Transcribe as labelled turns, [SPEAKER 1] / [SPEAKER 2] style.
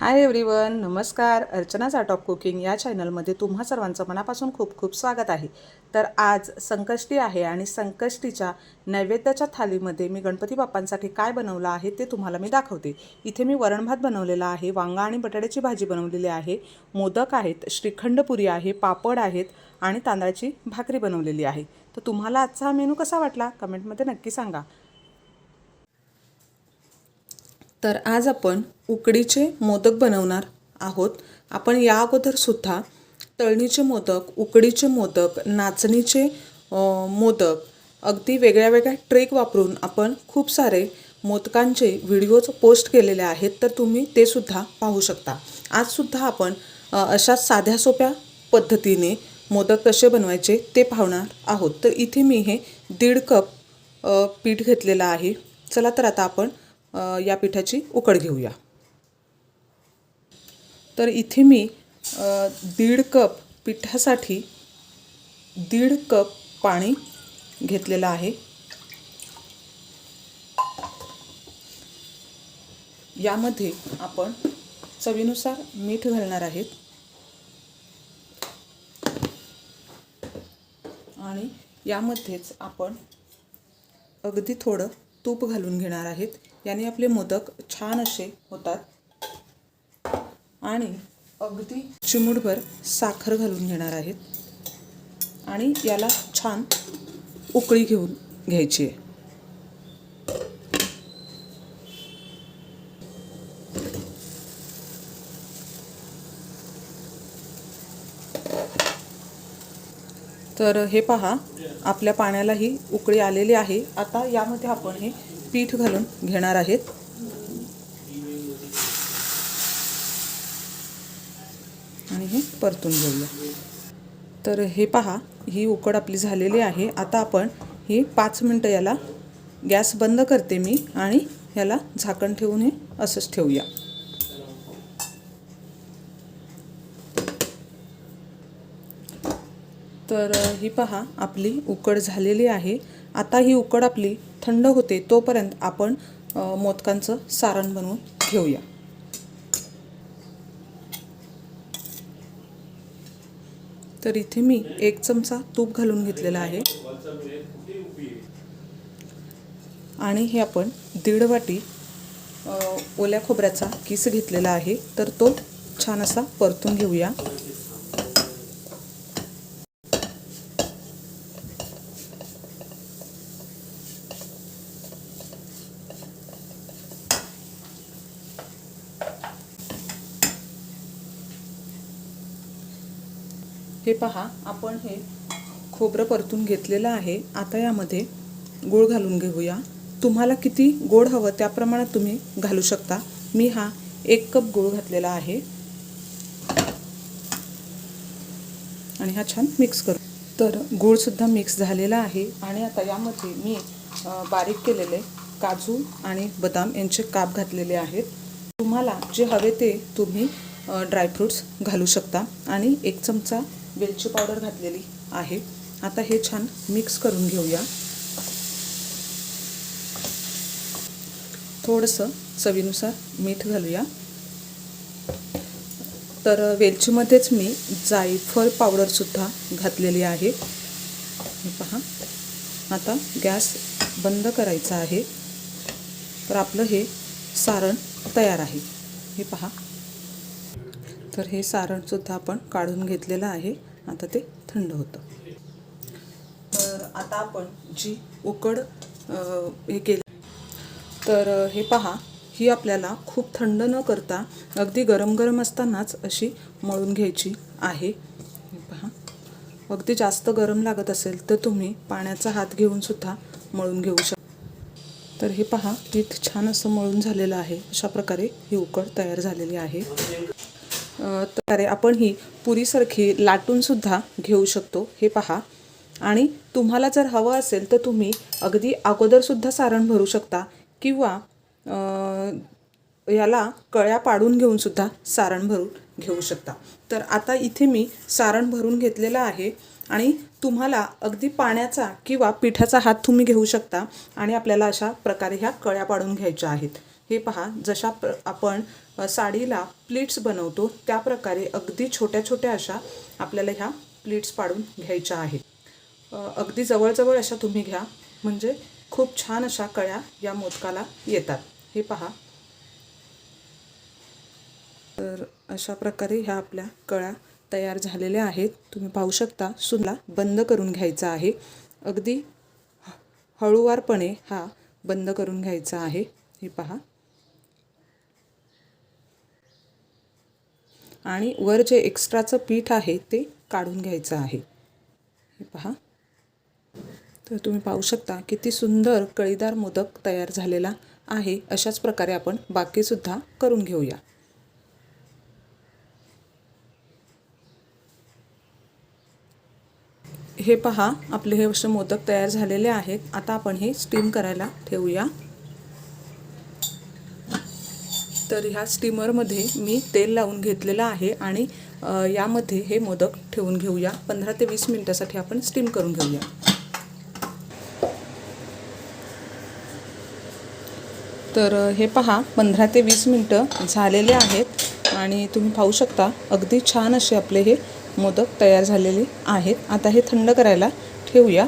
[SPEAKER 1] Hi everyone नमस्कार. अर्चनाच art of cooking या चॅनलमध्ये तुम्हा सर्वांचं मनापासून खूप खूप स्वागत आहे. तर आज संकष्टी आहे आणि संकष्टीच्या नैवेद्याच्या थालीमध्ये मी गणपती बाप्पांसाठी काय बनवलं आहे ते तुम्हाला मी दाखवते. इथे मी वरण भात बनवलेला आहे वांगा आणि बटाट्याची भाजी बनवलेली आहे मोदक आहेत श्रीखंड पुरी आहे पापड आहेत आणि तांदळाची भाकरी बनवलेली आहे. तर तुम्हाला आजचा हा मेनू कसा वाटला? कमेंटमध्ये नक्की सांगा. तर आज आपण उकडीचे मोदक बनवणार आहोत. आपण या अगोदरसुद्धा तळणीचे मोदक उकडीचे मोदक नाचणीचे मोदक अगदी वेगळ्या वेगळ्या ट्रेक वापरून आपण खूप सारे मोदकांचे व्हिडिओज पोस्ट केलेले आहेत तर तुम्ही ते सुद्धा पाहू शकता. आजसुद्धा आपण अशा साध्या सोप्या पद्धतीने मोदक कसे बनवायचे ते पाहणार आहोत. तर इथे मी हे दीड कप पीठ घेतलेलं आहे. चला तर आता आपण या पिठाची उकड घेऊया. तर इथे मी दीड कप पिठासाठी दीड कप पाणी घेतलेलं आहे. यामध्ये आपण चवीनुसार मीठ घालणार आहेत. आणि यामध्येच आपण अगदी थोडं तूप घालून घेणार आहेत. याने आपले मोदक छान असे होतात. आणि अगदी चिमूटभर साखर घालून घेणार आहेत. आणि याला छान उकळी घेऊन घ्यायची आहे. तर हे पहा आपल्या पाण्यालाही उकळी आलेली आहे. आता यामध्ये आपण हे पीठ घालून घेणार आहेत. आणि हे परतून घेऊया. तर हे पहा ही उकड आपली झालेली आहे. आता आपण ही पाच मिनटं याला गॅस बंद करते मी आणि याला झाकण ठेवून हे असंच ठेवूया. तर ही पहा आपली उकड झालेली आहे. आता ही उकड आपली थंड होते तोपर्यंत आपण मोदकांचं सारण बनवून घेऊया. तर इथे मी एक चमचा तूप घालून घेतलेला आहे. आणि हे आपण दीड वाटी ओल्या खोबऱ्याचा किस घेतलेला आहे. तर तो छान असा परतून घेऊया. हे पहा आपण हे खोबरं परतून घेतलेलं आहे. आता यामध्ये गूळ घालून घेऊया. तुम्हाला किती गोड हवं त्या प्रमाणात तुम्ही घालू शकता. मी हा एक कप गूळ घातलेला आहे. आणि हा छान मिक्स करू. तर गूळसुद्धा मिक्स झालेला आहे. आणि आता यामध्ये मी बारीक केलेले काजू आणि बदाम यांचे काप घातलेले आहेत. तुम्हाला जे हवे ते तुम्ही ड्रायफ्रूट्स घालू शकता. आणि एक चमचा वेलची पावडर घातलेली आहे. आता हे छान मिक्स करून घेऊया. थोडंसं चवीनुसार मीठ घालूया. तर वेलचीमध्येच मी जायफळ पावडरसुद्धा घातलेली आहे. हे पहा. आता गॅस बंद करायचा आहे. तर आपलं हे सारण तयार आहे. हे पहा. तर हे सारणसुद्धा आपण काढून घेतलेलं आहे. आता ते थंड होतं. तर आता आपण जी उकड हे केली तर हे पहा ही आपल्याला खूप थंड न करता अगदी गरम गरम असतानाच अशी मळून घ्यायची आहे. पहा अगदी जास्त गरम लागत असेल तर तुम्ही पाण्याचा हात घेऊन सुद्धा मळून घेऊ शकता तर हे पहा इथं छान असं मळून झालेलं आहे. अशा प्रकारे ही उकड तयार झालेली आहे. तर आपण ही पुरीसारखी लाटूनसुद्धा घेऊ शकतो. हे पहा. आणि तुम्हाला जर हवं असेल तर तुम्ही अगदी अगोदरसुद्धा सारण भरू शकता किंवा याला कळ्या पाडून घेऊन सुद्धा सारण भरून घेऊ शकता. तर आता इथे मी सारण भरून घेतलेलं आहे आणि तुम्हाला अगदी पाण्याचा किंवा पिठाचा हात तुम्ही घेऊ शकता आणि आपल्याला अशा प्रकारे ह्या कळ्या पाडून घ्यायच्या आहेत. हे पहा जशा प्र आपण साडीला प्लीट्स बनवतो त्या प्रकारे अगदी छोट्या छोट्या अशा आपल्याला ह्या प्लीट्स पाडून घ्यायच्या आहेत. अगदी जवळजवळ अशा तुम्ही घ्या म्हणजे खूप छान अशा कळ्या या मोदकाला येतात. हे पहा. तर अशा प्रकारे ह्या आपल्या कळ्या तयार झालेल्या आहेत. तुम्ही पाहू शकता सुनला बंद करून घ्यायचा आहे. अगदी हळुवारपणे हळूवारपणे हा बंद करून घ्यायचा आहे. हे पहा. आणि वर जे एक्स्ट्राचं पीठ आहे ते काढून घ्यायचं आहे. हे पहा. तर तुम्ही पाहू शकता किती सुंदर कळीदार मोदक तयार झालेला आहे. अशाच प्रकारे आपण बाकीसुद्धा करून घेऊया. हे पहा आपले हे असे मोदक तयार झालेले आहेत. आता आपण हे स्टीम करायला ठेवूया. तर ह्या स्टीमरमध्ये मी तेल लावून घेतलेलं आहे आणि यामध्ये हे मोदक ठेवून घेऊया. पंधरा ते वीस मिनटासाठी आपण स्टीम करून घेऊया. तर हे पहा पंधरा ते वीस मिनटं झालेले आहेत आणि तुम्ही पाहू शकता अगदी छान असे आपले हे मोदक तयार झालेले आहेत. आता हे थंड करायला ठेवूया.